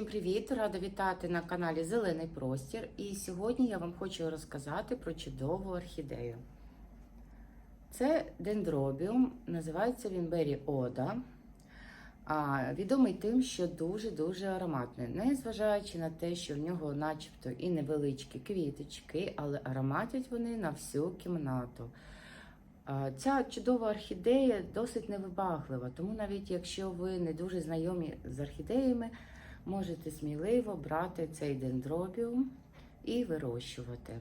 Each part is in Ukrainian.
Всім привіт! Рада вітати на каналі Зелений Простір. І сьогодні я вам хочу розказати про чудову орхідею. Це дендробіум, називається він Бері Ода. Відомий тим, що дуже-дуже ароматний, незважаючи на те, що в нього начебто і невеличкі квіточки, але ароматять вони на всю кімнату. Ця чудова орхідея досить невибаглива, тому навіть якщо ви не дуже знайомі з орхідеями, можете сміливо брати цей дендробіум і вирощувати.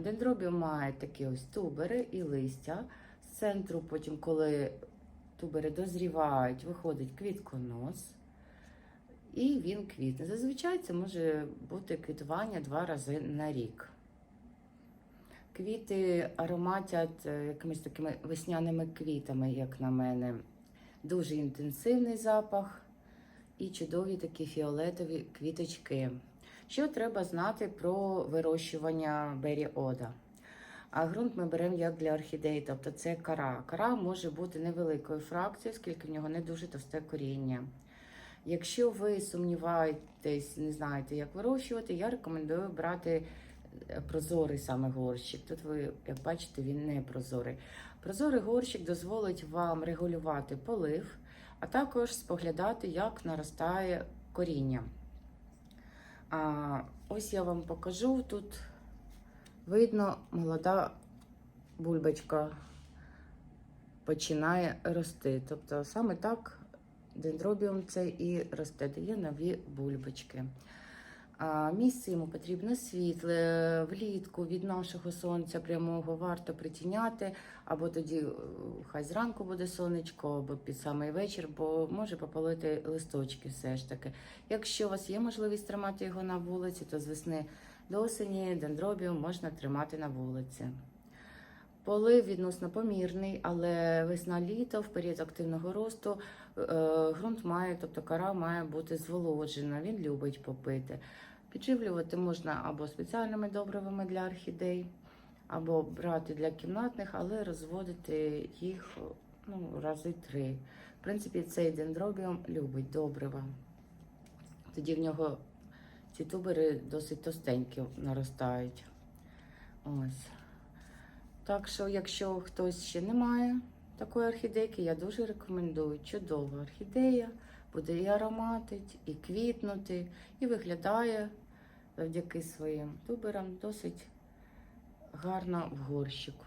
Дендробіум має такі ось тубери і листя. З центру, потім, коли тубери дозрівають, виходить квітконос. І він квітне. Зазвичай це може бути квітування два рази на рік. Квіти ароматять е, якимись такими весняними квітами, як на мене. Дуже інтенсивний запах і чудові такі фіолетові квіточки. Що треба знати про вирощування Бері Ода? А ґрунт ми беремо як для орхідеї, тобто це кара. Кара може бути невеликою фракцією, оскільки в нього не дуже товсте коріння. Якщо ви сумніваєтесь, не знаєте, як вирощувати, я рекомендую брати е, прозорий саме горщик. Тут ви, як бачите, він не прозорий. Прозорий горщик дозволить вам регулювати полив, а також споглядати, як наростає коріння. А, ось я вам покажу тут. Видно, молода бульбочка починає рости. Тобто саме так дендробіум це і росте, дає нові бульбочки. Місце йому потрібно світле, влітку від нашого сонця прямого варто притіняти, або тоді е, хай зранку буде сонечко, або під самий вечір, бо може попалити листочки все ж таки. Якщо у вас є можливість тримати його на вулиці, то з весни до осені дендробіум можна тримати на вулиці. Полив відносно помірний, але весна-літо в період активного росту е, ґрунт має, тобто кора має бути зволоджена, він любить попити. Підживлювати можна або спеціальними добривами для орхідей, або брати для кімнатних, але розводити їх ну, рази три. В принципі, цей дендробіум любить добрива. Тоді в нього ці тубери досить товстенькі наростають. Ось. Так що, якщо хтось ще не має такої орхідейки, я дуже рекомендую. Чудова орхідея, буде і ароматить, і квітнути, і виглядає завдяки своїм туберам досить гарно в горщику.